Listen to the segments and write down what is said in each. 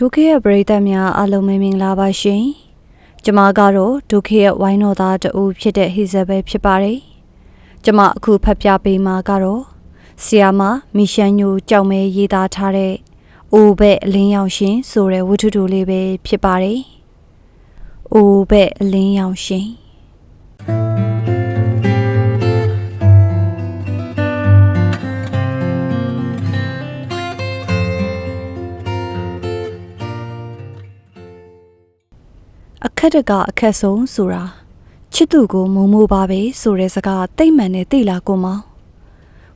ဒုက္ခရဲ့ပရိသတ်များအားလုံးပဲမင်္ဂလာပါရှင်။ကျမကတော့ဒုက္ခရဲ့ဝိုင်းတော်သားတူဖြစ်တဲ့ဟိဇဘဲဖြစ်ပါတယ်။ကျမအခုဖတ်ပြပေးမှာကတော့ဆီယာမမီရှန်ညိုကြောက်မဲရေးသားထားတဲ့အိုဘက်အလင်းရောင်ရှင်ဆိုတဲ့ဝတ္ထုတူလေးပဲဖြစ်ပါတယ်။အိုဘက်အလင်းရောင်ရှင် ခက်တကအခက်ဆုံးဆိုတာချစ်သူကိုမုံမိုးပါပဲဆိုတဲ့စကားတိတ်မှန်နဲ့သိလာကိုမောင်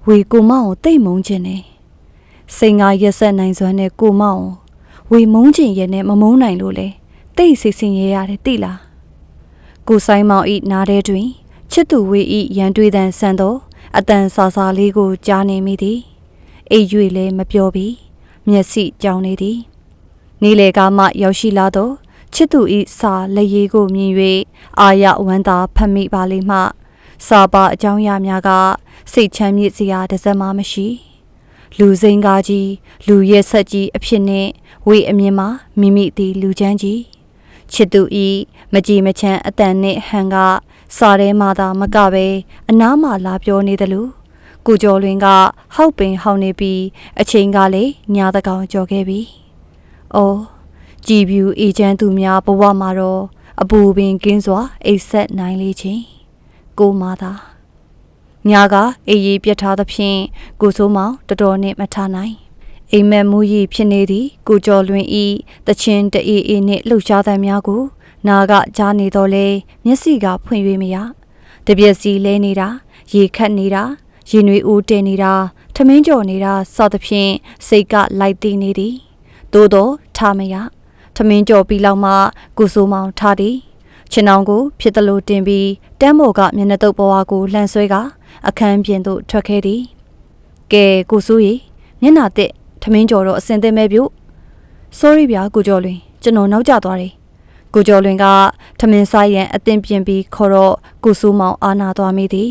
ဝေကိုမောင်ကိုတိတ်မုန်းခြင်းနဲ့စိန်ငါရက်ဆက်နိုင်စွမ်းနဲ့ကိုမောင်ကိုဝေမုန်းခြင်းရဲ့နဲ့မမုန်းနိုင်လို့လေတိတ်စိတ်ဆင်ရရတယ်သိလားကိုဆိုင်မောင်ဤနားထဲတွင်ချစ်သူဝေဤရန်တွေးတန်ဆန်သောအတန်ဆာဆာလေးကိုကြားနေမိသည်အိပ်၍လည်းမပြောပြီးမျက်စိကြောင်နေသည်နေလေကမှရောက်ရှိလာတော့ ချစ်သူဤစာလက်ရည်ကိုမြင်၍အာရဝမ်းသာဖတ်မိပါလိမ့်မှစာပါအကြောင်းအရာများကစိတ်ချမ်းမြေ့စရာတစ်စက်မှမရှိလူစိန်ကားကြီးလူရဲ့ဆက်ကြီးအဖြစ်နဲ့ဝေအမြင်မှာမိမိသည်လူချမ်းကြီးချစ်သူဤမကြည်မချမ်းအတန်နဲ့ဟန်ကစာထဲမှာသာမကပဲအနားမှာလာပြောနေတယ်လို့ကိုကျော်လွင်ကဟောက်ပင်ဟောက်နေပြီးအချိန်ကလည်းညာတကောင်ကြော်ခဲ့ပြီ။အော် ကြည်ပြူအေချမ်းသူများဘဝမှာတော့အပူပင်ကင်းစွာအိပ်ဆက်နိုင်လေချင်းကိုမာသာညာကအေးရီပြတ်ထားသဖြင့်ကိုစိုးမောင်တော်တော်နဲ့မထနိုင်အိမ်မက်မူကြီးဖြစ်နေသည်ကိုကျော်လွင်ဤတချင်းတအေးအေးနှင့်လှုပ်ရှားသံများကိုနာကကြားနေတော့လေမျက်စိကဖွင့်၍မရတပြက်စီလဲနေတာရေခတ်နေတာရင်တွေဦးတင်နေတာထမင်းကြော်နေတာစသဖြင့်စိတ်ကလိုက်တည်နေသည်သို့တော့ထားမရထ မင်းကြော်ပြီးလောက်မှကိုစိုးမောင်ထားသည်ခြေနှောင်ကိုဖြစ်သလိုတင်ပြီးတမ်းမော်ကမျက်နှာတုပ်ဘဝကိုလှန်ဆွဲကအခန်းပြင်သို့ထွက်ခဲ့သည်ကဲကိုစိုးရီမျက်နှာတက်ထမင်းကြော်တော့အစင်သင့်မဲ့ပြု sorry ဗျာကိုကျော်လွင်ကျွန်တော်နောက်ကျသွားတယ်ကိုကျော်လွင်ကထမင်းစားရန်အသင်ပြင်ပြီးခေါ်တော့ကိုစိုးမောင်အာနာသွားမိသည်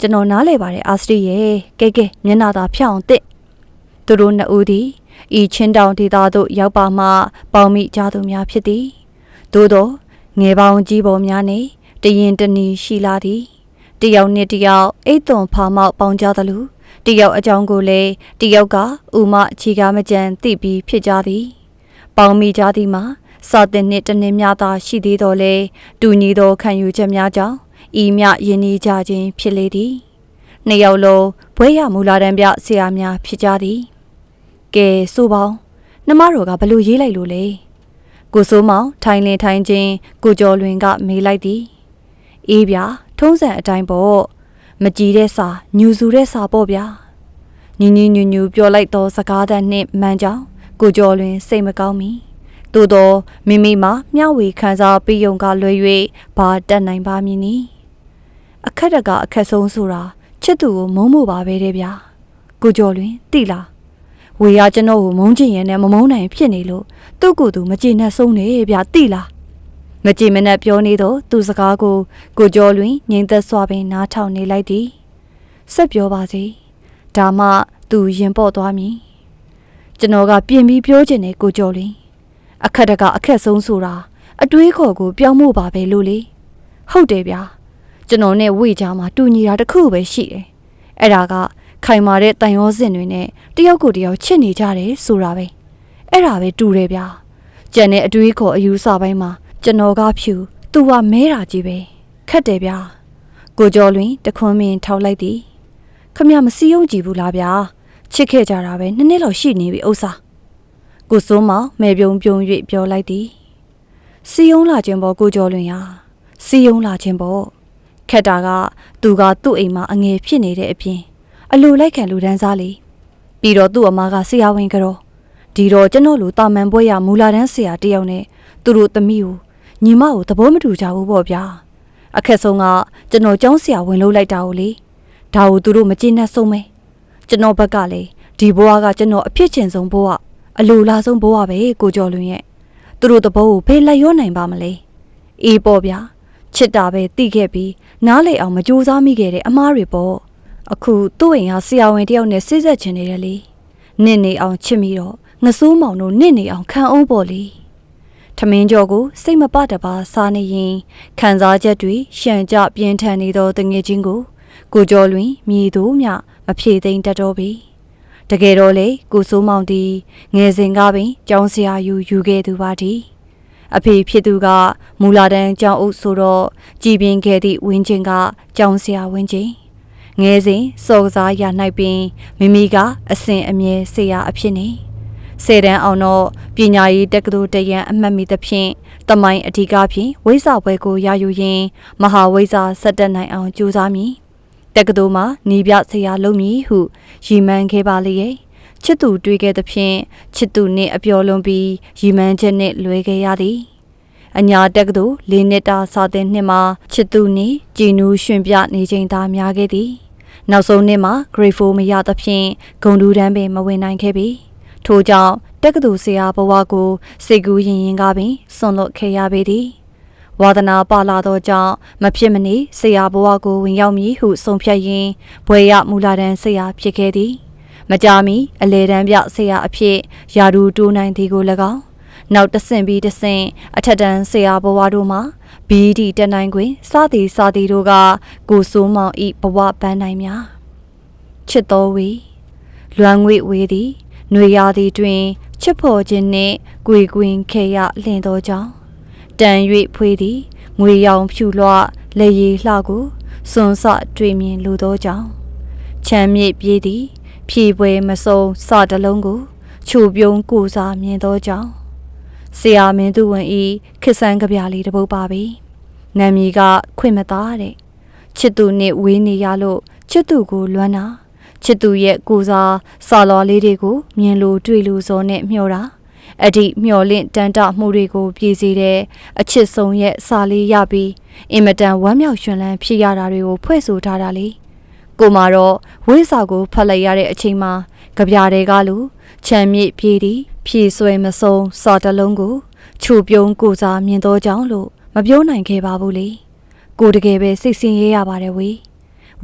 ကျွန်တော်နားလဲပါတယ်အာစတီရဲ့ကဲကဲမျက်နှာသာဖြောင်းတက်သူတို့နှစ်ဦးသည် ဤချင်းတောင်ဒေသသို့ရောက်ပါမှပေါင်မိကြသူများဖြစ်သည်သို့သောငယ်ပေါင်းကြီးပေါ်များနှင့်တရင်တနီရှိလာသည်တယောက်နှင့်တယောက်အိတ်သွန်ဖာမောက်ပေါင်ကြသလိုတယောက်အကြောင်းကိုလည်းတယောက်ကဥမအခြေကားမကြံသိပြီးဖြစ်ကြသည် ပေါင်မိကြသည်မှာစာတင်နှင့်တနည်းများသာရှိသေးတော်လဲတူညီသောခံယူချက်များကြောင့်ဤမြယဉ်ဤကြခြင်းဖြစ်လေသည်နှစ်ယောက်လုံးဘွဲရမူလာတန်းပြဆရာများဖြစ်ကြသည် ကဲဆိုပေါင်းနှမတော်ကဘလို့ရေးလိုက်လို့လဲကိုစိုးမောင်ထိုင်လင်ထိုင်ချင်းကိုကျော်လွင်ကမေးလိုက်သည်အေးဗျာထုံးစံအတိုင်းပေါ့မကြည်တဲ့စာညူစုတဲ့စာပေါ့ဗျာညီညီညူညူပြောလိုက်သောစကားသံနှင့်မှန်ကြောင်းကိုကျော်လွင်စိတ်မကောင်းမီသို့သောမိမိမှာမျှဝေခံစားပြီးယုံကလွယ်၍ဘာတက်နိုင်ပါမည်နီအခက်တကအခက်ဆုံးဆိုတာချစ်သူကိုမုန်းမှုပါပဲတဲ့ဗျာကိုကျော်လွင်တိလား ဝေရကျွန်တော်ကိုမုန်းချင်ရင်လည်းမမုန်းနိုင်ဖြစ်နေလို့သူ့ကိုယ်သူမကြည်နဲ့ဆုံးနေဗျာတိလားမကြည်မနဲ့ပြောနေတော့သူစကားကိုကိုကျော်လွင်ငိမ့်သက်စွာပင်နားထောင်နေလိုက်သည်ဆက်ပြောပါစေဒါမှသူရင်ပေါ့သွားမည်ကျွန်တော်ကပြင်ပြီးပြောချင်တယ်ကိုကျော်လွင်အခက်တကအခက်ဆုံးဆိုတာအတွေးခေါ်ကိုပြောင်းမှုပါပဲလို့လေဟုတ်တယ်ဗျာကျွန်တော်နဲ့ဝေချာမှာတူညီတာတစ်ခုပဲရှိတယ်အဲ့ဒါက ခိုင်မာတဲ့တန်ရောစင်တွေနဲ့တယောက်ကိုတယောက်ချစ်နေကြတယ်ဆိုတာပဲအဲ့ဒါပဲတူတယ်ဗျာကြံတဲ့အတွေးခေါ်အယူဆပိုင်းမှာကျွန်တော်ကဖြူသူကမဲတာကြီးပဲခက်တယ်ဗျာကိုကျော်လွင်တခွန်းမင်းထောက်လိုက်သည်ခမရမစီယုံကြည့်ဘူးလားဗျာချစ်ခဲ့ကြတာပဲနှစ်နှစ်လောက်ရှိနေပြီဥစ္စာကိုစိုးမောင်မဲပြုံပြုံ၍ပြောလိုက်သည်စီယုံလာခြင်းပေါ်ကိုကျော်လွင်ဟာစီယုံလာခြင်းပေါ်ခက်တာကသူကသူ့အိမ်မှာအငယ်ဖြစ်နေတဲ့အပြင် အလိုလိုက်ခံလူဒန်းစားလေပြီးတော့သူ့အမကဆရာဝန်ကတော့ဒီတော့ကျွန်တော်လူတာမန်ပွဲရမူလာတန်းဆရာတယောက်နဲ့သူတို့သမီးကိုညီမကိုသဘောမတူကြဘူးပေါ့ဗျာအခက်ဆုံးကကျွန်တော်ကျောင်းဆရာဝင်လို့လိုက်တာကိုလေဒါကိုသူတို့မကျေနပ်ဆုံးပဲကျွန်တော်ဘက်ကလေဒီဘဝကကျွန်တော်အဖြစ်ချင်ဆုံးဘဝအလိုလားဆုံးဘဝပဲကိုကျော်လွင်ရဲ့သူတို့သဘောကိုဖေးလက်ရောနိုင်ပါမလဲအေးပေါ့ဗျာချစ်တာပဲတိခဲ့ပြီးနားလေအောင်မကြိုးစားမိခဲ့တဲ့အမားတွေပေါ့ အခုသူ့အိမ်ဟာဆရာဝန်တယောက်နဲ့စိစက်ချင်နေတယ်လေနင့်နေအောင်ချစ်မိတော့ငငဆိုးမောင်တို့နစ်နေအောင်ခံအောင်ပေါ့လေထမင်းကြော်ကိုစိတ်မပတပါစားနေရင်ခံစားချက်တွေရှံကြပြင်းထန်နေသောတငယ်ချင်းကိုကိုကျော်လွင်မြည်သူမျှမဖြေသိမ့်တတ်တော့ပြီတကယ်တော့လေကိုစိုးမောင်သည်ငယ်စဉ်ကပင်ကျောင်းဆရာယူယူခဲ့သူပါသည်အဖေဖြစ်သူကမူလာတန်းကျောင်းအုပ်ဆိုတော့ကြည်ပြင်းခဲ့သည့်ဝင်းချင်းကကျောင်းဆရာဝင်းချင်း ငယ်စဉ်စော်စားရ၌ပင်မိမိကအစဉ်အမြဲဆရာအဖြစ်နေဆယ်တန်းအောင်တော့ပညာရေးတက္ကသိုလ်တရန်အမှတ်မိသဖြင့်တမိုင်းအဓိကဖြင့်ဝိဇ္ဇာဘွဲကိုရယူရင်းမဟာဝိဇ္ဇာဆက်တက်နိုင်အောင်ကြိုးစားမည်တက္ကသိုလ်မှာနီးပြဆရာလုပ်မည်ဟုရည်မှန်းခဲ့ပါလေရဲ့ချစ်သူတွေ့ခဲ့သဖြင့်ချစ်သူနှင့်အပျော်လွန်ပြီးရည်မှန်းချက်နှင့်လွဲခဲ့ရသည်အညာတက္ကသိုလ်လေးနှစ်တာစာသင်နှစ်မှာချစ်သူနှင့်ကြည်နူးရှင်ပြနေချိန်သာများခဲ့သည် နောက်ဆုံးနှစ်မှာ grade 4မရသဖြင့်ဂုံတူတန်းပင်မဝင်နိုင်ခဲ့ပြီထို့ကြောင့်တက္ကသိုလ်ဆရာဘဝကိုစိတ်ကူးရင်ရင်ကပင်ဆွန့်လွတ်ခဲ့ရပေသည်ဝါသနာပါလာသောကြောင့်မဖြစ်မနေဆရာဘဝကိုဝင်ရောက်မည်ဟုဆုံးဖြတ်ရင်းဘွေရမူလာတန်းဆရာဖြစ်ခဲ့သည်မကြာမီအလေတန်းပြဆရာအဖြစ်ယာဒူတိုးနိုင်သည်ကို၎င်း နောက်တဆင့်ပြီးတဆင့်အထက်တန်းဆရာဘဝတို့မှာဘီဒီတနိုင်တွင်စသည်စသည်တို့ကကိုစိုးမောင်ဤဘဝပန်းနိုင်များချစ်တော်ဝေလွမ်းငွေဝေသည်ຫນွေရာသီတွင်ချစ်ဖော်ခြင်းနှင့်ကြွေကွင်းခဲရလင့်သောကြောင့်တန်၍ဖွေးသည်ငွေရောင်ဖြူလွှလက်ရည်လှကိုစွန်စတွေ့မြင်လိုသောကြောင့်ချမ်းမြေ့ပြေးသည် ဖြည်ပွဲမစုံစတလုံးကိုချိုပြုံးကိုစားမြင်သောကြောင့် ဆရာမင်းသူဝင်ဤခစ်ဆန်းကြပြလေးတစ်ပုဒ်ပါပြီနာမည်ကခွင့်မသားတဲ့ချစ်သူနှင့်ဝေးနေရလို့ချစ်သူကိုလွမ်းတာချစ်သူရဲ့ကိုစားစာလော်လေးတွေကိုမြင်လို့တွေ့လို့စောနဲ့မျှော်တာအဒီမျော်လင့်တန်တမှုတွေကိုပြည်စီတဲ့အချစ်ဆုံးရဲ့စာလေးရပြီးအင်မတန်ဝမ်းမြောက်ရွှင်လန်းဖြစ်ရတာတွေကိုဖွဲ့ဆိုထားတာလေကိုမာတော့ဝိစာကိုဖတ်လိုက်ရတဲ့အချိန်မှာကြပြတွေကလူ ချမ်းမြေ့ပြေးသည်ဖြည့်ဆွဲမဆုံးစာတလုံးကိုခြုံပြုံးကိုစားမြင်သောကြောင့်လို့မပြောနိုင်ခဲ့ပါဘူးလေကိုတကယ်ပဲစိတ်ဆင်းရဲရပါတယ်ဝေ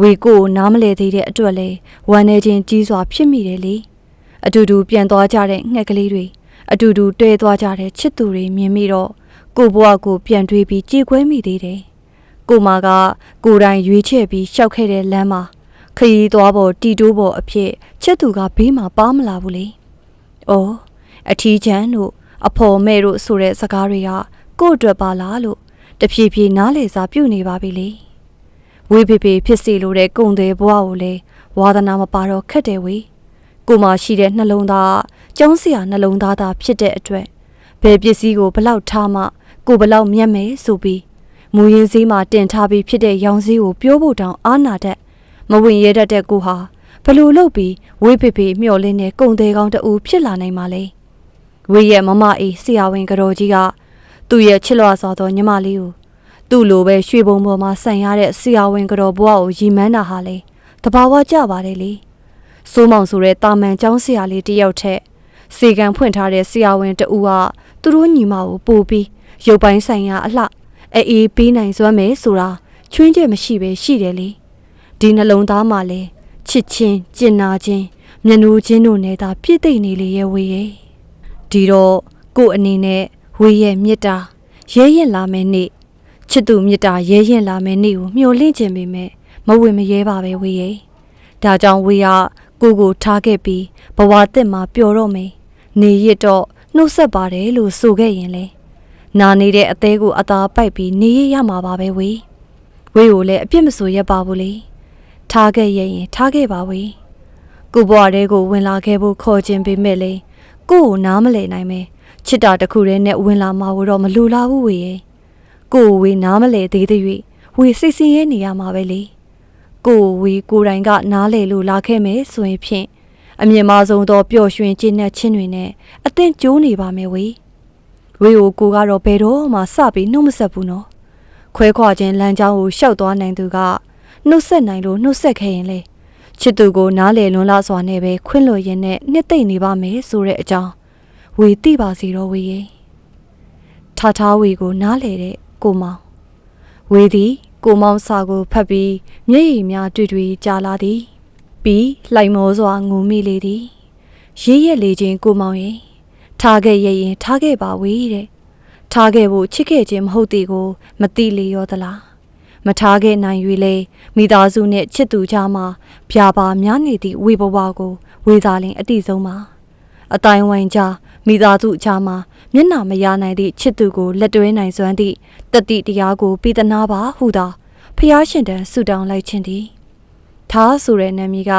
ဝေကိုနားမလဲသေးတဲ့အတွက်လေဝမ်းနေခြင်းကြီးစွာဖြစ်မိတယ်လေအတူတူပြန်သွားကြတဲ့ငှက်ကလေးတွေအတူတူတွဲသွားကြတဲ့ချစ်သူတွေမြင်မိတော့ကိုဘွားကိုပြန်တွေးပြီးကြည်ခွဲမိသေးတယ်ကိုမာကကိုယ်တိုင်ရွေးချယ်ပြီးရှောက်ခဲ့တဲ့လမ်းမှာခရီးသွားပေါ်တီတိုးပေါ်အဖြစ်ချစ်သူကဘေးမှာပါမလာဘူးလေ။ အော်အထီးချမ်းတို့အဖော်မဲ့တို့ဆိုတဲ့စကားတွေကကို့အတွက်ပါလားလို့တဖြည်းဖြည်းနားလေစာပြုတ်နေပါပြီလေ။ဝေးဖေဖေဖြစ်စီလိုတဲ့ကုံတဲ့ဘဝကိုလေဝါသနာမပါတော့ခက်တယ်ဝေး။ကိုမှရှိတဲ့နှလုံးသားကျောင်းစရာနှလုံးသားသာဖြစ်တဲ့အတွက်ဘယ်ပစ္စည်းကိုဘလောက်ထားမှကိုဘလောက်မျက်မဲဆိုပြီးမူရင်းစည်းမှာတင်ထားပြီးဖြစ်တဲ့ရောင်စည်းကိုပြောဖို့တောင်အားနာတတ်မဝင်ရတတ်တဲ့ကိုဟာ ဘလို့လုပ်ပြီးဝေးဖေဖေမျောလင်းတဲ့ကုံသေးကောင်းတူဖြစ်လာနိုင်မှာလဲဝေးရဲ့မမအေးဆရာဝန်ကတော်ကြီးကသူ့ရဲ့ချစ်လွှာစွာသောညီမလေးကိုသူ့လိုပဲရွှေဘုံပေါ်မှာဆန်ရတဲ့ဆရာဝန်ကတော်ဘဝကိုရီမန်းတာဟာလေတဘာဝကြပါတယ်လေစိုးမောင်ဆိုတဲ့တာမန်ကျောင်းဆရာလေးတယောက်ထက်စေကံဖွင့်ထားတဲ့ဆရာဝန်တူကသူတို့ညီမကိုပို့ပြီးရုပ်ပိုင်းဆိုင်ရာအလှအေးပေးနိုင်စွမ်းမယ်ဆိုတာချွင်းချက်မရှိပဲရှိတယ်လေဒီနှလုံးသားမှာလဲ ချစ်ချင်းကျင်နာချင်းမျက်နှာချင်းတို့နဲ့သာပြည့်သိမ့်နေလေရဲ့ဝေရဲ့ဒီတော့ကို့အနေနဲ့ဝေရဲ့မေတ္တာရဲရင်လာမယ်နေ့ချစ်သူမေတ္တာရဲရင်လာမယ်နေ့ကိုမျှော်လင့်ခြင်းပေမဲ့မဝင်မရဲပါပဲဝေရဲ့ဒါကြောင့်ဝေကကိုကိုထားခဲ့ပြီးဘဝတစ်မှာပျော်တော့မယ်နေရတော့နှုတ်ဆက်ပါတယ်လို့ဆိုခဲ့ရင်လေနာနေတဲ့အသေးကိုအသာပိုက်ပြီးနေရရမှာပါပဲဝေဝေကိုလည်းအပြစ်မဆိုရက်ပါဘူးလေ ထားခဲ့ရရင်ထားခဲ့ပါဝေကိုဘွားတဲကိုဝင်လာခဲ့ဖို့ခေါ်ခြင်းပေမဲ့လေကို့ကိုနားမလည်နိုင်ပဲချစ်တာတခုတည်းနဲ့ဝင်လာမှာတော့မလူလာဘူးဝေရဲ့ကို့ဝေနားမလည်သေးသေး၍ဝေစိတ်ဆင်းရဲနေရမှာပဲလေကိုဝေကိုယ်တိုင်ကနားလေလို့လာခဲ့မယ်ဆိုရင်ဖြင့်အမြင့်မားဆုံးသောပျော်ရွှင်ခြင်းနဲ့ချင်းတွေနဲ့အသင့်ကျိုးနေပါမယ်ဝေဝေကိုကိုကတော့ဘယ်တော့မှစပြီးနှုတ်မဆက်ဘူးနော်ခွဲခွာခြင်းလမ်းကြောင်းကိုရှောက်သွားနိုင်သူက နှုတ်ဆက်နိုင်လို့နှုတ်ဆက်ခဲ့ရင်လေချစ်သူကိုနားလေလွန်လာစွာနဲ့ပဲခွင့်လွှတ်ရင်းနဲ့နှစ်သိမ့်နေပါမယ်ဆိုတဲ့အကြောင်းဝေသိပါစီတော့ဝေရဲ့ထထားဝေကိုနားလေတဲ့ကိုမောင်ဝေသည်ကိုမောင်စာကိုဖတ်ပြီးမျက်ရည်များတွေ့တွေ့ကြာလာသည်ပြီးလှိုင်မောစွာငုံမိလေသည်ရေးရက်လေခြင်းကိုမောင်ရဲ့ထားခဲ့ရရင်ထားခဲ့ပါဝေးတဲ့ထားခဲ့ဖို့ချစ်ခဲ့ခြင်းမဟုတ်သေးကိုမသိလေရောသလား မထားခဲ့နိုင်၍လေမိသားစုနဲ့ချစ်သူကြားမှာဗျာပါများနေသည့်ဝေဘဝကိုဝေသာလင်အတိဆုံးပါအတိုင်းဝိုင်းကြားမိသားစုကြားမှာမျက်နှာမရနိုင်သည့်ချစ်သူကိုလက်တွဲနိုင်စွမ်းသည့်တတိတရားကိုပေးသနာပါဟုသာဖျားရှင်တန်ဆူတောင်းလိုက်ခြင်းသည်ထားဆိုတဲ့နာမည်က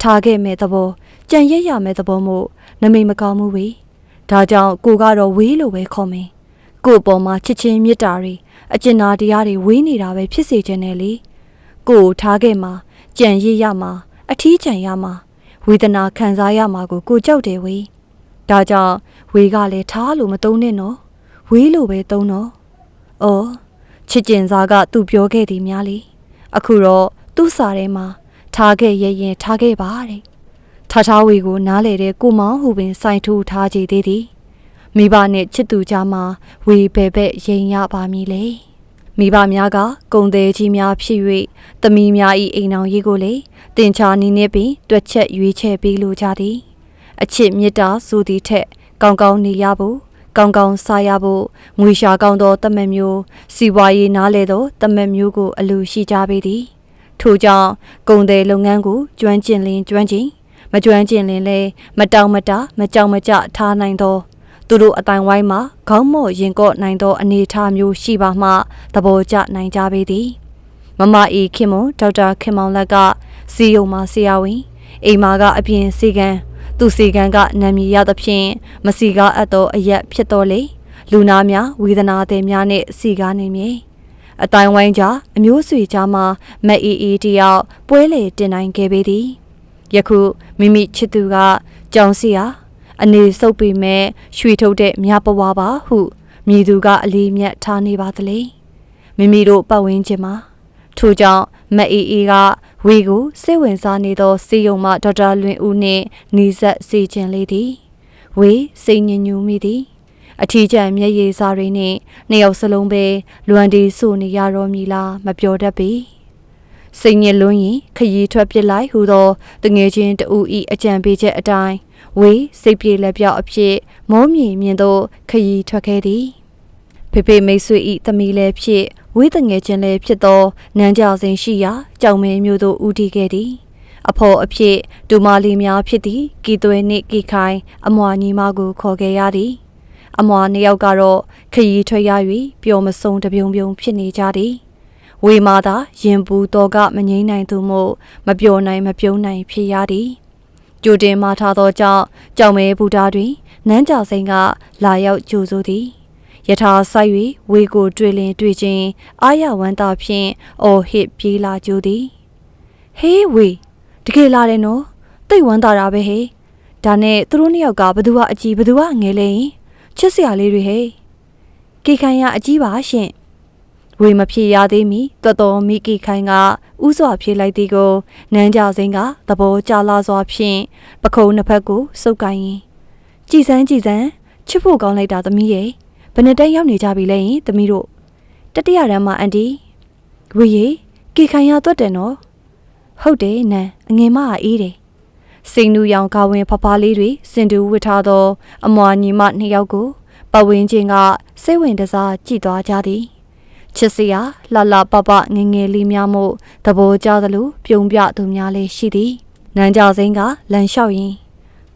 ထားခဲ့မဲ့သဘောကြံရက်ရမဲ့သဘောမို့နမိတ်မကောင်းမှုဝေဒါကြောင့်ကိုကတော့ဝေးလို့ပဲခေါ်မင်းကို့အပေါ်မှာချစ်ချင်းမေတ္တာတွေ အကျဉ်းနာတရားတွေဝေးနေတာပဲဖြစ်စေခြင်းနဲ့လေကိုကိုထားခဲ့မှာကြံရစ်ရမှာအထီးကျန်ရမှာဝေဒနာခံစားရမှာကိုကိုကြောက်တယ်ဝေးဒါကြောင့်ဝေးကလည်းထားလို့မသုံးနဲ့နော်ဝေးလို့ပဲသုံးတော့အော်ချစ်ကျင်စားကသူပြောခဲ့သည်များလေအခုတော့သူ့စာထဲမှာထားခဲ့ရရင်ထားခဲ့ပါတဲ့ထားထားဝေကိုနားလေတဲ့ကိုမောင်ဟူပင်စိုင်ထူထားကြသေးသည် မိဘနဲ့ချစ်သူကြားမှာဝေဘဲဘဲရင်ရပါမည်လေမိဘများကကုံသေးကြီးများဖြစ်၍သမီးများ၏အိမ်အောင်ရေးကိုလေတင်ချာနီးနှင့်ပင်တွက်ချက်ရွေးချယ်ပေးလိုကြသည် အချစ်မြတ်တာဆိုသည့်ထက် ကောင်းကောင်းနေရဖို့ကောင်းကောင်းစားရဖို့ငွေရှာကောင်းသောတမက်မျိုးစီပွားရေးနားလေသောတမက်မျိုးကို အလိုရှိကြပေသည်ထို့ကြောင့်ကုံတဲ့လုပ်ငန်းကိုကျွမ်းကျင်လင်းကျွမ်းကျင်မကျွမ်းကျင်လင်းလဲမတောင်မတမကြောင်မကြထားနိုင်သော သူတို့အတိုင်းဝိုင်းမှာခေါင်းမော့ရင်ကော့နိုင်သောအနေအထားမျိုးရှိပါမှသဘောကျနိုင်ကြပေသည်မမအီခင်မွန်ဒေါက်တာခင်မောင်လက်ကစီယုံမှာဆရာဝန်အိမ်မာကအပြင်စီကံသူစီကံကနာမည်ရသဖြင့်မစီကားအပ်သောအရက်ဖြစ်တော်လေလူနာများဝေဒနာသည်များနှင့်စီကားနေမည်အတိုင်းဝိုင်းကြားအမျိုးဆွေကြားမှာမက်အီအီတယောက်ပွဲလေတင်နိုင်ခဲ့ပေသည်ယခုမိမိချစ်သူကကြောင်စီယာ အနေဆုပ်ပေမဲ့ရွှေထုတ်တဲ့မြပဝါပါဟုမြည်သူကအလေးမြတ်ထားနေပါသလေမိမိတို့ပတ်ဝန်းကျင်မှာထို့ကြောင့်မက်အီအီကဝေကိုစိတ်ဝင်စားနေသောစီယုံမဒေါက်တာလွင်ဦးနှင့်နီးစပ်စီခြင်းလေးသည်ဝေစိတ်ညစ်ညူမိသည်အထီးကျန်မျက်ရည်စားတွေနှင့်နှစ်ယောက်စလုံးပဲလွမ်ဒီဆိုနေရတော့မည်လားမပြောတတ်ပေစိတ်ညစ်လွန်းရင်ခရီးထွက်ပစ်လိုက်ဟူသောတငယ်ချင်းတူဤအကြံပေးချက်အတိုင်း ဝေစိတ်ပြေလက်ပြောက်အဖြစ်မောမြင်မြင်သောခရီးထွက်ခဲ့သည်ဖေဖေမိတ်ဆွေဤသမီးလည်းဖြစ်ဝေးတငယ်ချင်းလည်းဖြစ်သောနန်းကြစဉ်ရှိရာကြောင်မဲမျိုးသို့ဦးတည်ခဲ့သည်အဖော်အဖြစ်ဒူမာလီများဖြစ်သည့်ကီသွဲနှင့်ကီခိုင် အမွာညီမကိုခေါ်ခဲ့ရသည် အမွာနှစ်ယောက်ကတော့ခရီးထွက်ရ၍ပျော်မဆုံးတပြုံပြုံဖြစ်နေကြသည်ဝေမာသာရင်ပူတော်ကမငိမ့်နိုင်သူမို့မပျော်နိုင်မပြုံးနိုင်ဖြစ်ရသည် ကြိုတင်မှာထားသောကြောင့်ကြောင်မဲဘူတာတွင်နန်းကြစိန်ကလာရောက်ကြိုဆိုသည်ယထာဆိုင်၍ဝေကိုတွေ့လင်တွေ့ချင်းအာရဝန္တာဖြင့်အော်ဟစ်ပြေးလာကြသည်ဟေးဝေတကယ်လာတယ်နော်တိတ်ဝမ်းသာတာပဲဟေးဒါနဲ့သူတို့နှစ်ယောက်ကဘသူကအကြီးဘသူကငယ်လဲရင်ချစ်စရာလေးတွေဟေးကေခိုင်ကအကြီးပါရှင့် ဝေမဖြေရသေးမီတော်တော်မိကေခိုင်ကဥစွာဖြေလိုက်သည်ကိုနန်းကြစိန်ကသဘောကျလာစွာဖြင့်ပခုံးနှစ်ဖက်ကိုစုပ်ကိုင်းရင်ကြည်စမ်းကြည်စမ်းချစ်ဖို့ကောင်းလိုက်တာသမီးရဲ့ဘယ်နှစ်တန်းရောက်နေကြပြီလဲယင်သမီးတို့တတိယတန်းမှာအန်တီဝေရီကေခိုင်ရသွတ်တယ်နော်ဟုတ်တယ်နန်းအငယ်မအေးတယ်စိန်နူရောင်ကဝင်ဖဖလေးတွေစင်တူဝစ်ထားသော အမွာညီမနှစ်ယောက်ကိုပဝင်းချင်းကစိတ်ဝင်တစားကြည့်သွားကြသည် ချစ်စရာလှလှပပငငယ်လေးများမို့သဘောကျသလိုပြုံပြသူများလည်းရှိသည်နန်းကြစိန်ကလန်လျှောက်ရင်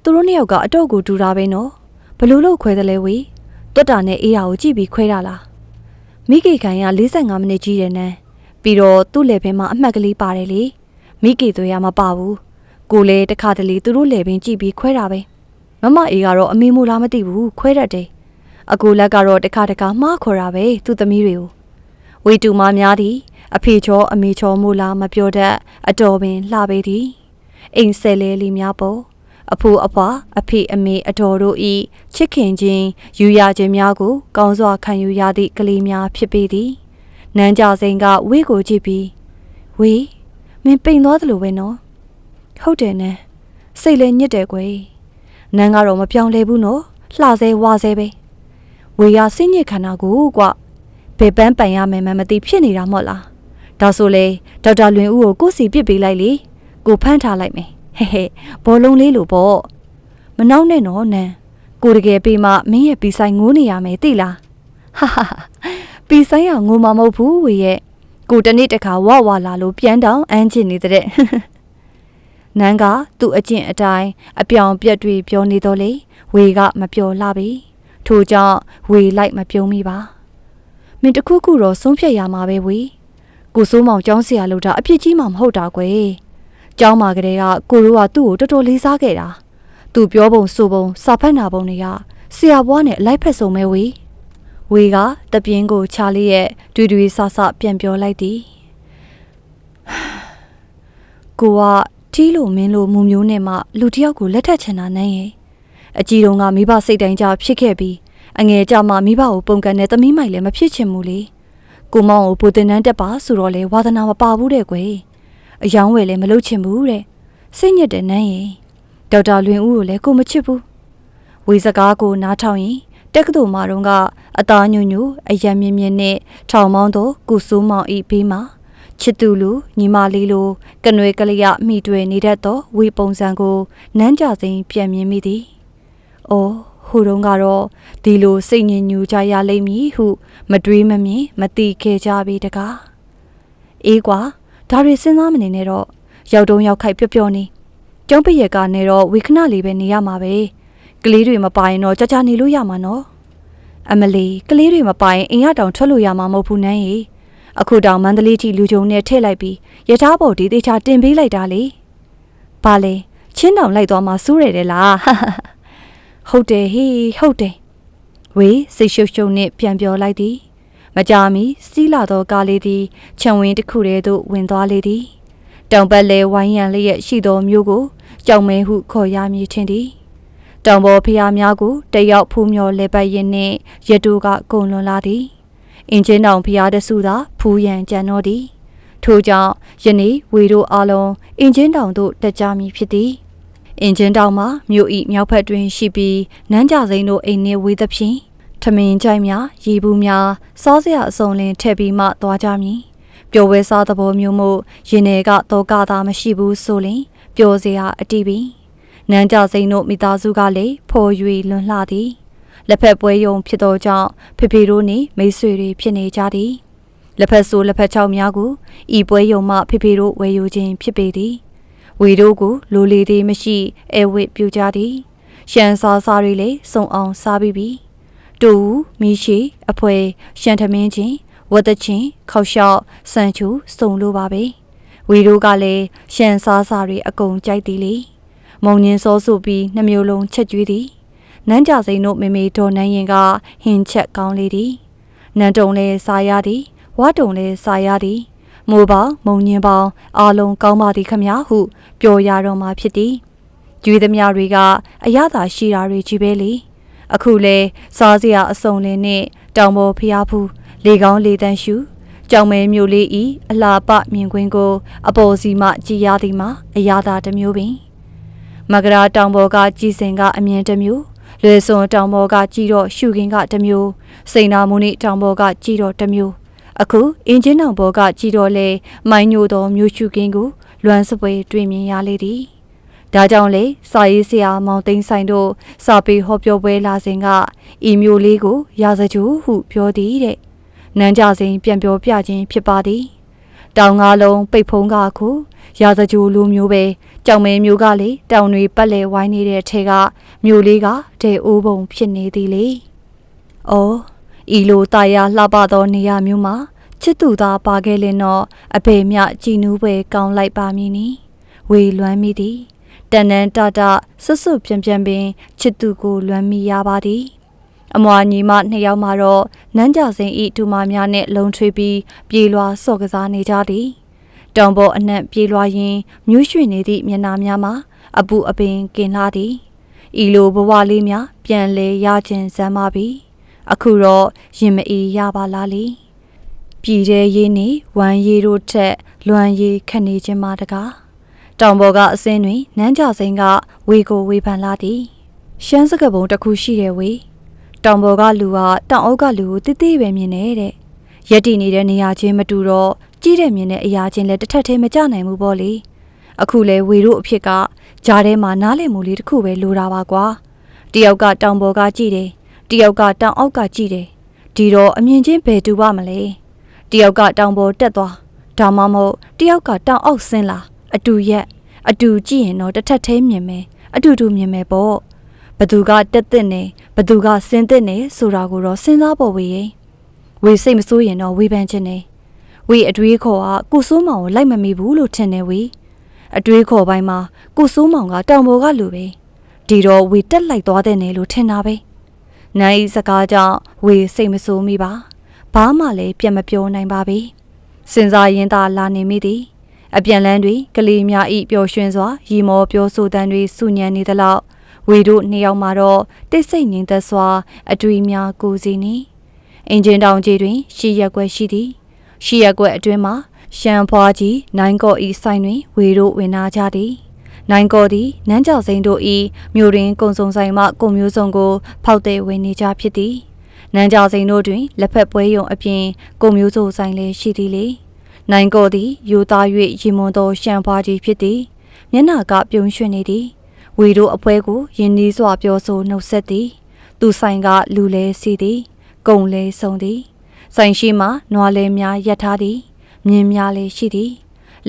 သူတို့နှစ်ယောက်ကအတော့ကိုတူတာပဲနော်ဘလို့လို့ခွဲတယ်လဲဝေတွတ်တာနဲ့အေးတာကိုကြည့်ပြီးခွဲတာလားမိကေခိုင်က45မိနစ်ကြီးတယ်နန်းပြီးတော့သူ့လေပင်မှာအမှတ်ကလေးပါတယ်လေမိကေသွေးရမပါဘူးကိုလေတခါတလေသူတို့လေပင်ကြည့်ပြီးခွဲတာပဲမမအေးကတော့အမေမို့လားမသိဘူးခွဲတတ်တယ်အကိုလက်ကတော့တခါတခါမှားခေါ်တာပဲသူ့သမီးတွေကို ဝေတူမများသည် အဖေချောအမေချောမို့လားမပြောတတ်အတော်ပင်လှပေသည်အိမ်ဆယ်လဲလေးများပေါ်အဖိုးအဖွာအဖေအမေအတော်တို့ဤချစ်ခင်ခြင်းယူရခြင်းများကို ကောင်းစွာခံယူရသည့်ကလေးများဖြစ်ပေသည်နန်းကြစိန်ကဝေးကိုကြည့်ပြီးဝေးမင်းပိန်သွားသလိုပဲနော်ဟုတ်တယ်နန်းစိတ်လည်းညစ်တယ်ကွယ်နန်းကတော့မပြောင်းလဲဘူးနော်လှဆဲဝါဆဲပဲဝေရစင်းညစ်ခန္ဓာကိုကွ ဘယ်ပန်းပိုင်ရမယ်မှမသိဖြစ်နေတာမို့လားဒါဆိုလေဒေါက်တာလွင်ဦးကိုကိုစီပစ်ပေးလိုက်လေကိုဖမ်းထားလိုက်မယ်ဟဲ့ဟဲ့ဘောလုံးလေးလိုပေါ့မနှောင်းနဲ့နော်နန်းကိုတကယ်ပေးမှမင်းရဲ့ပြီးဆိုင်ငိုးနေရမယ်သိလားဟာဟာဟာပြီးဆိုင်ကငိုမှာမဟုတ်ဘူးဝေရဲ့ကိုတနေ့တခါဝဝလာလို့ပြန်တောင်းအန်းချင်နေတဲ့နန်းကသူ့အကျင့်အတိုင်းအပြောင်ပြက်တွေပြောနေတော့လေဝေကမပြောလှပြီထို့ကြောင့်ဝေလိုက်မပြုံးမိပါ မင်းတခုခုတော့ဆုံးဖြတ်ရမှာပဲဝေကိုစိုးမောင်ကျောင်းဆရာလို့တာအပြစ်ကြီးမှမဟုတ်တာကွယ်ကျောင်းမှာကလေးကကိုရိုးကသူ့ကိုတော်တော်လေးစားခဲ့တာသူပြောပုံဆိုပုံစာဖတ်နာပုံတွေကဆရာဘွားနဲ့အလိုက်ဖက်ဆုံးပဲဝေဝေကတပြင်းကိုချားလေးရဲ့တွေ့တွေ့ဆဆပြန်ပြောလိုက်သည်ကိုကထီးလို့မင်းလို့မူမျိုးနဲ့မှလူတစ်ယောက်ကိုလက်ထပ်ချင်တာနိုင်ရဲ့အကြီးတုန်းကမိဘစိတ်တိုင်းကြဖြစ်ခဲ့ပြီး အငယ်ကြမှာမိဘကိုပုံကန်တဲ့သမီးမိုက်လည်းမဖြစ်ချင်ဘူးလေကိုမောင်ကိုပူတင်တန်းတက်ပါဆိုတော့လေဝါသနာမပါဘူးတဲ့ကွယ်အယောင်းဝယ်လည်းမလုပ်ချင်ဘူးတဲ့စိတ်ညစ်တဲ့နန်းရဲ့ဒေါက်တာလွင်ဦးကိုလည်းကိုမချစ်ဘူးဝေစကားကိုနားထောင်ရင်တက္ကသိုလ်မှာတော့ကအသားညွညွအယံမြင့်မြင့်နဲ့ထောင်မောင်းသောကုစိုးမောင်ဤဘေးမှာချစ်သူလူညီမလေးလိုကနွေကလေးရမိတွေ့နေတတ်သောဝေပုံစံကိုနန်းကြစိန်ပြန်မြင်မိသည်။အော် ဟိုတုန်းကတော့ဒီလိုစိတ်ညစ်ညူကြရလိမ့်မည်ဟု မတွေးမမြင်မသိခဲ့ကြပြီတကား။အေးကွာဒါတွေစဉ်းစားမနေနဲ့တော့ရောက်တုံးရောက်ခိုက်ပျော့ပျော့နေ။ကျုံးပရက်ကနေတော့ဝေခဏလေးပဲနေရမှာပဲ။ကလေးတွေမပိုင်တော့ကြာကြာနေလို့ရမှာနော်။အမလီကလေးတွေမပိုင်အိမ်ရတောင်ထွက်လို့ရမှာမဟုတ်ဘူးနန်းကြီး။အခုတောင်မန္တလေးထိလူကြုံနဲ့ထည့်လိုက်ပြီးရထားပေါ်ဒီတေချာတင်ပေးလိုက်တာလေ။ဘာလဲချင်းတောင်လိုက်သွားမှစူးရတဲ့လား။ ဟုတ်တယ်ဟေးဟုတ်တယ်။ဝေးစိတ်ရှုပ်ရှုပ်နဲ့ပြန်ပြောလိုက်သည်။မကြာမီစီးလာသောကားလေးသည်ခြံဝင်းတစ်ခုတည်းသို့ဝင်သွားလေသည်။တောင်ပတ်လဲဝိုင်းရန်လျက်ရှိသောမျိုးကိုကြောင်မဲဟုခေါ်ရမည်ထင်သည်။တောင်ပေါ်ဖျားများကိုတယောက်ဖူးမြော်လဲပတ်ရင်းနှင့်ရတူကကုံလွန်လာသည်။အင်ဂျင်တောင်ဖျားတဆူသာဖူးရန်ကြံတော့သည်ထို့ကြောင့်ယနေ့ဝေတို့အားလုံးအင်ဂျင်တောင်သို့တက်ကြမည်ဖြစ်သည် အင်ဂျင်တောင်မှာမြို့ဤမြောက်ဘက်တွင်ရှိပြီးနန်းကြစိန်တို့အိမ်နှင့်ဝေးသဖြင့်ထမင်းကြိုက်များရေဘူးများစားစရာအစုံလင်ထည့်ပြီးမှသွားကြမည်ပျော်ဝဲစားသဘောမျိုးမို့ရင်ထဲကတော့ကသာမရှိဘူးဆိုရင်ပျော်စရာအတိပင်နန်းကြစိန်တို့မိသားစုကလည်းဖော်၍လွန်လှသည်လက်ဖက်ပွဲယုံဖြစ်သောကြောင့်ဖေဖေတို့နှင့်မိတ်ဆွေတွေဖြစ်နေကြသည်လက်ဖက်ဆိုးလက်ဖက်ချောက်များကိုဤပွဲယုံမှဖေဖေတို့ဝယ်ယူခြင်းဖြစ်ပေသည် ဝေတို့ကိုလိုလေသေးမရှိအဲဝစ်ပြူကြသည်ရှန်စားစားတွေလည်းစုံအောင်စားပြီးပြီတူမီရှိအဖွဲရှန်ထမင်းချင်းဝတ်တချင်းခောက်လျှောက်စံချူစုံလိုပါပဲဝေတို့ကလည်းရှန်စားစားတွေအကုန်ကြိုက်သည်လေမုံညင်းစောစုပြီးနှမျိုးလုံးချက်ကျွေးသည်နန်းကြစိန်တို့မေမေဒေါ်နန်းရင်ကဟင်းချက်ကောင်းလေသည်နန်းတုံလဲစားရသည်ဝါတုံလဲစားရသည် မိုးပေါင်းမုံညင်းပေါင်းအားလုံးကောင်းပါသည်ခမဟုပြောရတော့မှဖြစ်သည်ကျွေးသမျှတွေကအရသာရှိတာတွေကြီးပဲလေအခုလဲစားစရာအစုံလင်းနဲ့တောင်ပေါ်ဖျားဖူးလေကောင်းလေတန်းရှူကြောင်မဲမျိုးလေးဤအလားပမြင်ကွင်းကို အပေါ်စီမှကြည်ရသည်မှာအရသာတစ်မျိုးပင်မကရာတောင်ပေါ်ကကြည်စင်ကအမြင်တစ်မျိုးလွယ်စွန်တောင်ပေါ်ကကြည်တော့ရှုခင်းကတစ်မျိုးစိန်နာမုန်တောင်ပေါ်ကကြည်တော့တစ်မျိုး အခုအင်ဂျင်တောင်ပေါ်ကကြည်တော့လေမိုင်းညိုသောမျိုးရှုခင်းကိုလွမ်းစပွဲတွေ့မြင်ရလေသည်ဒါကြောင့်လေစာရေးဆရာမောင်သိန်းဆိုင်တို့စာပေဟောပြောပွဲလာစဉ်ကဤမျိုးလေးကို ရာဇဂျူဟုပြောသည်တဲ့နန်းကြစဉ်ပြန်ပြောပြခြင်းဖြစ်ပါသည်တောင်ငါလုံးပိတ်ဖုံးကခုရာဇဂျိုလိုမျိုးပဲကြောင်မဲမျိုးကလေတောင်တွေပတ်လဲဝိုင်းနေတဲ့ထဲကမျိုးလေးကဒဲအိုးပုံဖြစ်နေသည်လေ။အော် ဤလိုတာယာလှပသောနေရာမျိုးမှာချစ်သူသာပါခဲ့လင်တော့အဖေမြကြည်နူးပွဲကောင်းလိုက်ပါမည်နီ။ဝေလွမ်းမိသည်တန်တန်တတဆွတ်ဆွတ်ပြန့်ပြန့်ပင်ချစ်သူကိုလွမ်းမိရပါသည်။အမွာညီမနှစ်ယောက်မှာတော့နန်းကြစိန်ဤဒူမာများနဲ့လုံထွေးပြီးပြေလွာစော့ကစားနေကြသည်တောင်ပေါ်အနှံ့ပြေလွာရင်းမြူးရွှင်နေသည့်မျက်နှာများမှာအပူအပင်ကင်လာသည်ဤလိုဘဝလေးများပြန်လဲရခြင်းစမ်းပါပြီ အခုတော့ရင်မအေးရပါလားလေပြည်တဲ့ရေးနေဝမ်းရည်တို့ထက်လွမ်းရည်ခတ်နေခြင်းမတကားတောင်ပေါ်ကအစင်းတွင်နန်းကြစိန်ကဝေကိုဝေဖန်လာသည်ရှမ်းစကပုံတစ်ခုရှိတယ်ဝေတောင်ပေါ်ကလူကတောင်အုပ်ကလူကိုတိတိပဲမြင်နေတဲ့ရက်တည်နေတဲ့နေရာချင်းမတူတော့ကြီးတဲ့မြင်တဲ့အရာချင်းလည်းတစ်ထက်သေးမကြနိုင်ဘူးပေါ့လေအခုလဲဝေတို့အဖြစ်ကဂျားထဲမှာနားလည်မှုလေးတစ်ခုပဲလိုတာပါကွာတယောက်ကတောင်ပေါ်ကကြည့်တယ် တယောက်ကတောင်အောက်ကကြည့်တယ်ဒီတော့အမြင်ချင်းဘယ်တူပါမလဲတယောက်ကတောင်ပေါ်တက်သွားဒါမှမဟုတ်တယောက်ကတောင်အောက်ဆင်းလာအတူရက်အတူကြည့်ရင်တော့တစ်ထက်သေးမြင်မယ်အတူတူမြင်မယ်ပေါ့ဘသူကတက်တဲ့နေဘသူကဆင်းတဲ့နေဆိုတာကိုတော့စဉ်းစားဖို့ဝေရင်ဝေစိတ်မဆိုးရင်တော့ဝေဖန်ခြင်းနေဝေအတွေးခေါ်ကကိုစိုးမောင်ကိုလိုက်မမိဘူးလို့ထင်တယ်ဝေအတွေးခေါ်ပိုင်းမှာကိုစိုးမောင်ကတောင်ပေါ်ကလူပဲဒီတော့ဝေတက်လိုက်သွားတဲ့နေလို့ထင်တာပဲ နိုင်စကားကြောင့်ဝေစိတ်မဆိုးမိပါဘာမှလည်းပြတ်မပြောနိုင်ပါဘူးစဉ်းစားရင်သာလာနေမိသည်အပြန်လန်းတွေကလေးများဤပျော်ရွှင်စွာရီမောပြောဆိုတမ်းတွေစုညံနေသလောက်ဝေတို့နှစ်ယောက်မှာတော့တိတ်ဆိတ်ငြိမ်သက်စွာ အတွေ့များကိုစီနေအင်ဂျင်တောင်ကြီးတွင်ရှီရက်ွက်ရှိသည်ရှီရက်ွက်အတွင်းမှာရှမ်းဖွားကြီးနိုင်ကော့ဤဆိုင်တွင်ဝေတို့ဝင်လာကြသည် နိုင်ကော်သည်နန်းကြောက်စိန်တို့ဤမြို့တွင်ကုံစုံဆိုင်မှကိုမျိုးစုံကို ဖောက်တဲ့ဝင်နေကြဖြစ်သည်နန်းကြောက်စိန်တို့တွင်လက်ဖက်ပွဲယုံအပြင်ကိုမျိုးစုံဆိုင်လည်းရှိသည်လေနိုင်ကိုသည်ယူသား၍ရီမွန်သောရှံဖွားကြီးဖြစ်သည်မျက်နာကပြုံးရွှင်နေသည်ဝီတို့အပွဲကိုယင်းနီးစွာပြောဆိုနှုတ်ဆက်သည်သူဆိုင်ကလူလဲစီသည်ကုံလဲဆုံသည်ဆိုင်ရှိမှနွားလဲများရက်ထားသည်မြင်းများလဲရှိသည်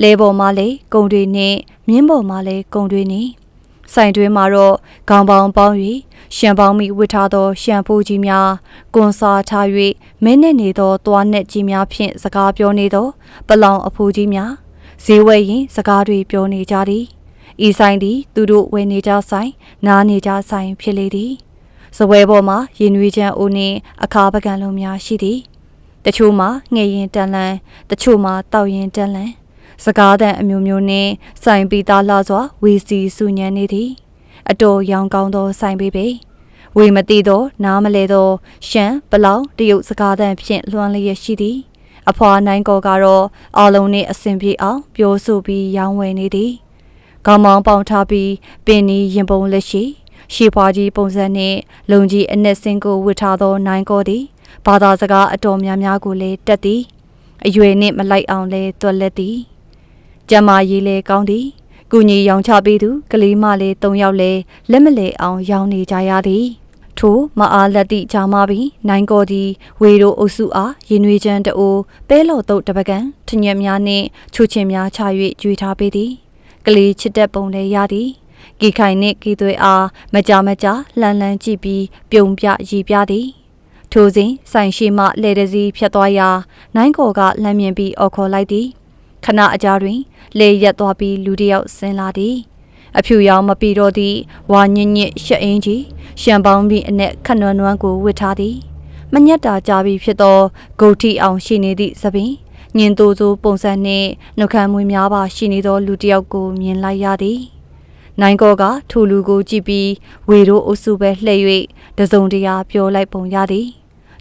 လဲပေါ်မှလဲကုံတွေနှင့် မြင်းပေါ်မှလဲကုံတွေနှင့်ဆိုင်တွင်မှာတော့ခေါင်းပေါင်းပေါင်း၍ရှံပေါင်းမိဝစ်ထားသောရှံဖိုးကြီးများကွန်စာထား၍မင်းနဲ့နေသောသွားနဲ့ကြီးများဖြင့်စကားပြောနေသောပလောင်အဖိုးကြီးများဈေးဝဲရင်စကားတွေပြောနေကြသည်ဤဆိုင်သည်သူတို့ဝယ်နေကြဆိုင်နားနေကြဆိုင်ဖြစ်လေသည်စပွဲပေါ်မှာရင်နွေးချမ်းအိုးနှင့်အခါပကံလုံးများရှိသည်တချို့မှာငှက်ရင်တန်လန်းတချို့မှာတောက်ရင်တန်လန်း စကားသံအမျိုးမျိုးနှင့်ဆိုင်ပီသားလှစွာဝီစီစုညံနေသည်အတော်ရောင်ကောင်းသောဆိုင်ပေပေဝေမတိသော နားမလဲသော ရှမ်းပလောင်တရုတ်စကားသံဖြင့်လွှမ်းလျက်ရှိသည် အဖွာနိုင်ကောကတော့အာလုံးနှင့်အစဉ်ပြေအောင်ပြောဆိုပြီးရောင်းဝယ်နေသည်ခေါင်းမောင်းပေါင်ထားပြီးပင်နီရင်ပုံလက်ရှိရှေးဖွားကြီးပုံစံနှင့်လုံကြီးအနက်စင်ကိုဝတ်ထားသောနိုင်ကောသည်ဘာသာစကားအတော်များများကိုလည်းတက်သည်အရွယ်နှင့်မလိုက်အောင်လဲတွက်လက်သည် ကျမရေးလဲကောင်းသည်ကုညီရောင်ချပေးသူကလေးမလေး၃ယောက်လဲလက်မလဲအောင်ရောင်းနေကြရသည်ထိုမအားလက်တိဂျာမပီနိုင်ကောသည်ဝေတို့အုပ်စုအားရင်နွေချမ်းတအိုးပဲလော်တုတ်တပကံထညက်များနှင့်ချူချင်းများချ၍ကြွေထားပေးသည်ကလေးချစ်တဲ့ပုံလည်းရသည်ကီခိုင်နှင့်ကီသွေးအားမကြမကြလှန်လှန်ကြည့်ပြီးပြုံပြရည်ပြသည်ထိုစဉ်ဆိုင်ရှိမှလေတစည်းဖြတ်သွားရာနိုင်ကောကလှမ်းမြင်ပြီးအော်ခေါ်လိုက်သည် ခဏအကြာတွင်လေရက်သွားပြီးလူတစ်ယောက်ဆင်းလာသည်အဖြူရောင်မပီတော့သည့်ဝါညစ်ညစ်ရှက်အင်းကြီးရှံပေါင်းပြီးအနက်ခက်နွမ်းနွမ်းကိုဝစ်ထားသည်မညက်တာကြပြီးဖြစ်သောဂုတ်တီအောင်ရှိနေသည့်သပင်ညင်တူတူပုံစံနှင့်နှုတ်ခမ်းမွေးများပါရှိနေသောလူတစ်ယောက်ကိုမြင်လိုက်ရသည်နိုင်ကောကထိုလူကိုကြည့်ပြီးဝေတို့အုပ်စုပဲလှည့်၍တစုံတရာပြောလိုက်ပုံရသည်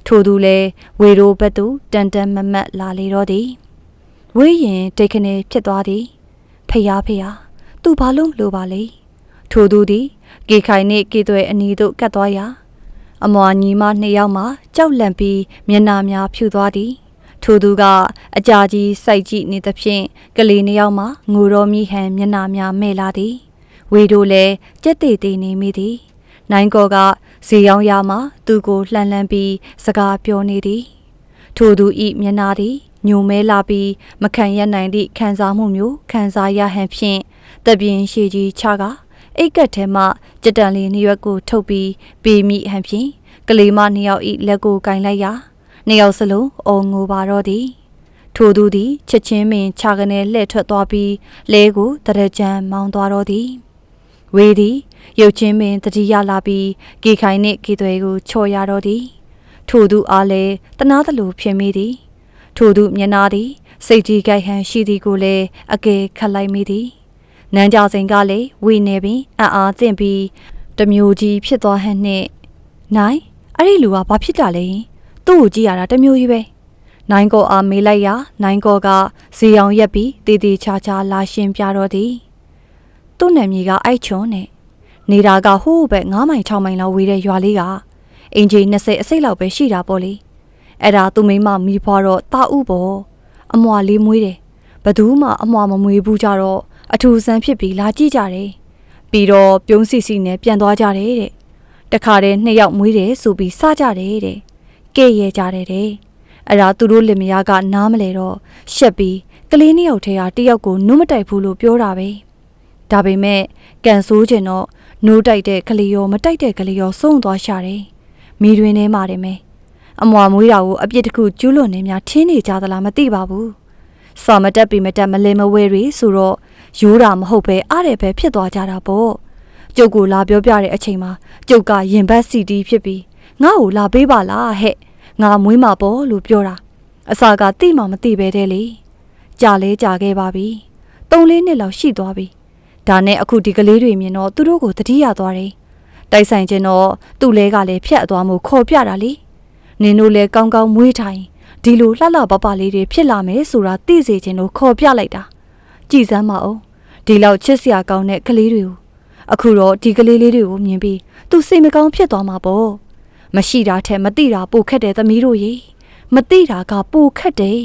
ထို့သူလည်းဝေတို့ဘက်သို့တန်တန်မမတ်လာလေတော့သည် ဝေးရင်တိတ်ခနဲဖြစ်သွားသည်ဖျားဖျားသူဘာလို့မလိုပါလဲထိုသူသည်ကေခိုင်နှင့်ကေသွဲအနီးသို့ကတ်သွားရာအမွာညီမနှစ်ယောက်မှကြောက်လန့်ပြီးမျက်နာများဖြူသွားသည်ထိုသူကအကြာကြီးစိုက်ကြည့်နေသဖြင့်ကလေးနှစ်ယောက်မှငိုတော်မိဟန်မျက်နာများမဲ့လာသည်ဝေတို့လည်းကြက်သေးသေးနေမိသည်နိုင်ကောကဇေယောင်ရမှသူကိုလှန်လှန်ပြီးစကားပြောနေသည်ထိုသူဤမျက်နာသည် ညိုမဲလာပြီးမခံရနိုင်သည့်ခံစားမှုမျိုးခံစားရဟန်ဖြင့်တပြင်းရှိကြီးချကအိတ်ကက်ထဲမှကြက်တန်လေးနှစ်ရွက်ကိုထုတ်ပြီးပေးမိဟန်ဖြင့်ကလေးမနှစ်ယောက်ဤလက်ကိုကင်လိုက်ရာနှစ်ယောက်စလုံးအော်ငိုပါတော့သည်ထိုသူသည်ချက်ချင်းပင်ခြာကနေလှဲ့ထွက်သွားပြီးလဲကိုတရကြံမောင်းသွားတော့သည်ဝေသည်ရုတ်ချင်းပင်တတိယလာပြီးကေခိုင်နှင့်ကေသွဲကိုချော်ရတော့သည်ထိုသူအားလည်းတနာသလိုဖြစ်မိသည် ထိုသူမျက်နာသည်စိတ်ကြီးကြိုက်ဟန်ရှိသည်ကိုလည်းအကယ်ခတ်လိုက်မိသည်နန်းကြစိန်ကလည်းဝေနေပင်အံ့အားသင့်ပြီးတမျိုးကြီးဖြစ်သွားဟန်နှင့်နိုင်အဲ့ဒီလူကဘာဖြစ်တာလဲသူ့ကိုကြည့်ရတာတမျိုးကြီးပဲနိုင်ကောအားမေးလိုက်ရာနိုင်ကောကဇေအောင်ရက်ပြီးတည်တည်ချာချာလာရှင်ပြတော့သည်သူ့နာမည်ကအိုက်ချွန်နဲ့နေတာကဟိုးပဲ9မိုင်6မိုင်လောက်ဝေးတဲ့ရွာလေးကအင်ဂျီ20အစိတ်လောက်ပဲရှိတာပေါ့လေ အဲ့ဒါသူမိမမိဖွားတော့တာဥပေါ့အမွာလေးမွေးတယ်ဘသူမှအမွာမမွေးဘူးကြတော့အထူဆန်းဖြစ်ပြီးလာကြည့်ကြတယ်ပြီးတော့ပြုံးစီစီနဲ့ပြန်သွားကြတယ်တဲ့တခါတည်းနှစ်ယောက်မွေးတယ်ဆိုပြီးစကြတယ်တဲ့ကဲရဲကြတယ်တဲ့အဲ့ဒါသူတို့လင်မယားကနားမလဲတော့ရှက်ပြီးကလေးနှစ်ယောက်ထဲကတစ်ယောက်ကိုနုမတိုက်ဘူးလို့ပြောတာပဲဒါပေမဲ့ကန်ဆိုးကျင်တော့နိုးတိုက်တဲ့ကလေးရောမတိုက်တဲ့ကလေးရောစုံသွားရှာတယ်မိတွင်ထဲမှာတယ်မယ် အမွာမွေးတာကိုအပြစ်တစ်ခုကျူးလွန်နေများထင်းနေကြသလားမသိပါဘူးစော်မတက်ပြီးမတက်မလဲမဝဲရီဆိုတော့ရိုးတာမဟုတ်ပဲအားတယ်ပဲဖြစ်သွားကြတာပေါ့ကျုပ်ကိုလာပြောပြတဲ့အချိန်မှာကျုပ်ကရင်ဘတ်စီတီဖြစ်ပြီးငါ့ကိုလာပေးပါလားဟဲ့ငါမွေးမှာပေါ့လို့ပြောတာအစာကတိမှမတိပဲတဲ့လေကြာလဲကြာခဲ့ပါပြီ၃လေးနှစ်လောက်ရှိသွားပြီဒါနဲ့အခုဒီကလေးတွေမြင်တော့သူတို့ကိုတတိယသွားတယ်တိုက်ဆိုင်ခြင်းတော့သူ့လဲကလည်းဖြတ်သွားမှုခေါ်ပြတာလေ နင်တို့လည်းကောင်းကောင်းမွေးထိုင်ဒီလိုလှလှပပလေးတွေဖြစ်လာမယ်ဆိုတာသိစေခြင်းလို့ခေါ်ပြလိုက်တာကြည်စမ်းမအောင်ဒီလောက်ချစ်စရာကောင်းတဲ့ကလေးတွေကိုအခုတော့ဒီကလေးလေးတွေကိုမြင်ပြီးသူစိတ်မကောင်းဖြစ်သွားမှာပေါ့မရှိတာထက်မသိတာပိုခက်တယ်သမီးတို့ရေမသိတာကပိုခက်တယ်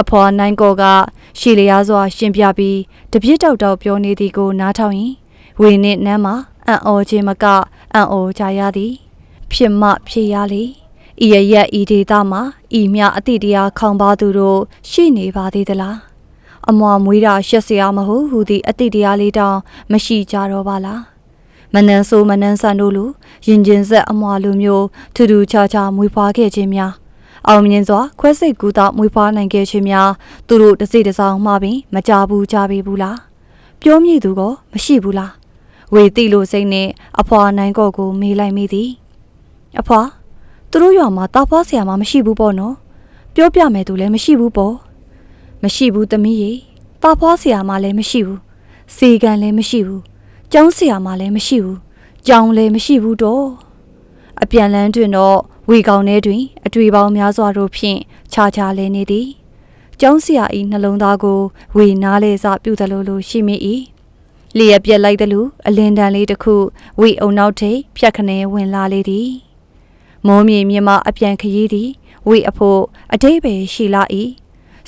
အဖေါ်နိုင်ကောကရှီလျားစွာရှင်ပြပြီးတပြစ်တောက်တောက်ပြောနေသည်ကိုနားထောင်ရင်ဝေနစ်နမ်းမှာအံ့ဩခြင်းမကအံ့ဩကြရသည် ဖြစ်မှဖြစ်ရလေ ဤရရက်ဤဒေတာမှာဤမြအတိတရားခေါင်ပါသူတို့ရှိနေပါသေးသလားအမွာမွေးတာရှက်စရာမဟုတ်ဟူသည့်အတိတရားလေးတောင်မရှိကြတော့ပါလားမနန်းဆိုးမနန်းဆန်တို့လိုရင်ကျင်ဆက်အမွာလိုမျိုးထူးထူးခြားခြားမွေးဖွားခဲ့ခြင်းများအောင်မြင်စွာခွဲစိတ်ကူတာမွေးဖွားနိုင်ခဲ့ခြင်းများသူတို့တစ်စိတစ်စောင်းမှပင်မကြဘူးကြပြီဘူးလားပြောမြည်သူကမရှိဘူးလားဝေတိလိုစိတ်နဲ့အဖွာနိုင်ကော့ကိုမေးလိုက်မိသည်အဖွာ သူတို့ရွာမှာတာဖွားဆရာမမရှိဘူးပေါ့နော်ပြောပြမယ်သူလည်းမရှိဘူးပေါ့မရှိဘူးသမီးရေတာဖွားဆရာမလည်းမရှိဘူးစေကန်လည်းမရှိဘူးကျောင်းဆရာမလည်းမရှိဘူးကျောင်းလည်းမရှိဘူးတော့အပြန်လန်းတွင်တော့ဝေကောင်ထဲတွင် အတွေ့ပေါင်းများစွာတို့ဖြင့်ခြားခြားလဲနေသည်ကျောင်းဆရာဤနှလုံးသားကိုဝေနားလေစပြုသလိုလိုရှိမိ၏လျက်ပြက်လိုက်သလိုအလင်းတန်လေးတစ်ခုဝေအုံနောက်ထိပ်ဖြတ်ခနဲဝင်လာလေသည် မောမြေမြမအပြန်ခရီးသည်ဝေအဖို့အတိတ်ပဲရှိလာ၏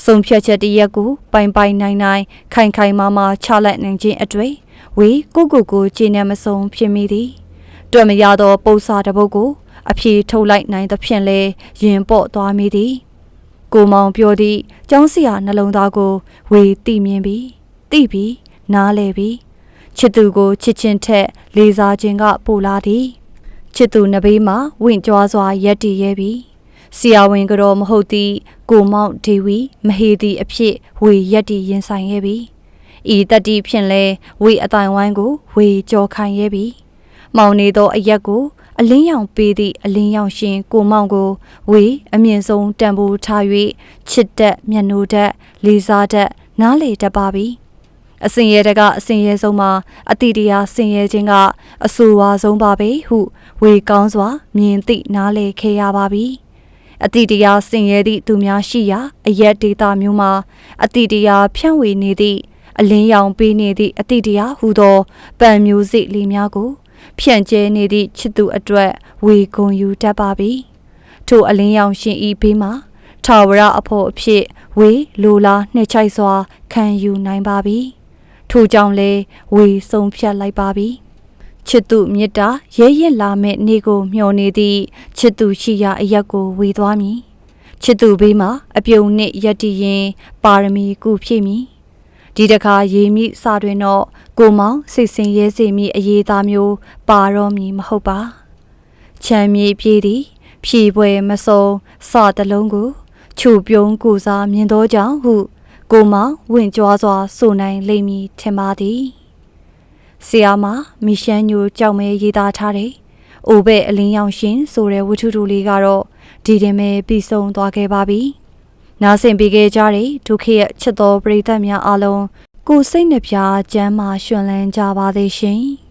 ဆုံးဖြတ်ချက်တရက်ကိုပိုင်ပိုင်နိုင်နိုင်ခိုင်ခိုင်မာမာချလိုက်နိုင်ခြင်းအတွေ့ဝေကိုကိုကိုခြေနဲ့မစုံဖြစ်မိသည်တွေ့မရသောပု္ပ္ပာတစ်ပုဒ်ကိုအပြေထုတ်လိုက်နိုင်သဖြင့်လဲရင်ပေါ့သွားမိသည်ကိုမောင်ပြောသည့်ကျောင်းဆရာနှလုံးသားကိုဝေတိမြင်ပြီးတိပြီးနားလဲပြီးချစ်သူကိုချစ်ချင်းထက် လေးစားခြင်းကပိုလာသည် ချစ်သူနဘေးမှာဝင့်ကြွားစွာရက်တည်ရဲပြီးဆရာဝန်ကတော့မဟုတ်သည့်ကိုမောင်ဒေဝီမဟေသည်အဖြစ်ဝေရက်တည်ရင်ဆိုင်ခဲ့ပြီးဤတတိဖြင့်လဲဝေအတိုင်ဝိုင်းကိုဝေကြော်ခိုင်ရဲ့ပြီမောင်နေသောအရက်ကိုအလင်းရောင်ပေးသည့်အလင်းရောင်ရှင်ကိုမောင်ကိုဝေအမြင့်ဆုံးတန်ဖိုးထား၍ချစ်တက်မျက်နှိုးတက်လေးစားတက်နားလေတတ်ပါပြီ အစင်ရဲတကအစင်ရဲဆုံးမှာအတိတရားစင်ရဲခြင်းကအဆူဝါဆုံးပါပဲဟုဝေကောင်းစွာ မြင်သိနားလေခဲ့ရပါပြီအတိတရားစင်ရဲသည့်သူများရှိရာအရက်ဒေတာမျိုးမှာအတိတရားဖြန့်ဝေနေသည့်အလင်းရောင်ပေးနေသည့်အတိတရားဟူသောပံမျိုးစိလေးများကို ဖြန့်ကျဲနေသည့်ချစ်သူအတွက်ဝေကုံယူတတ်ပါပြီထိုအလင်းရောင်ရှင်ဤဘေးမှာထာဝရအဖို့အဖြစ်ဝေလိုလားနှစ်ချိုက်စွာခံယူနိုင်ပါပြီ ထိုကြောင့်လဲဝေဆုံးဖြတ်လိုက်ပါပြီချစ်သူမေတ္တာရဲရင့်လာမဲ့နေ့ကိုမျှော်နေသည့်ချစ်သူရှိရာအရက်ကိုဝေသွားမည်ချစ်သူဘေးမှာအပြုံနှစ်ရက်တည်ရင် ပါရမီကုဖြည့်မည်ဒီတခါရေမိစတွင်တော့ကိုမောင်စိတ်ဆင်ရဲစေမိအရေးသားမျိုးပါတော့မည်မဟုတ်ပါချမ်းမြေပြေးသည်ဖြေပွဲမစုံစတလုံးကိုခြုပြုံးကိုစားမြင်သောကြောင့်ဟု ကိုမောင်ဝင့်ကြွားစွာဆိုနိုင်လိမ့်မည်ထင်ပါသည်ဆီယာမမီရှန်ညိုကြောက်မဲရေးသားထားတယ်။အိုဘဲအလင်းရောင်ရှင်ဆိုတဲ့ဝတ္ထုတူလေးကတော့ဒီတင်ပဲပြီးဆုံးသွားခဲ့ပါပြီ။နားဆင်ပေးခဲ့ကြတဲ့ဒုက္ခရဲ့ချစ်တော်ပရိသတ်များအားလုံးကိုစိတ်နှပြကျမ်းမာရှင်လန်းကြပါသေးရှင်။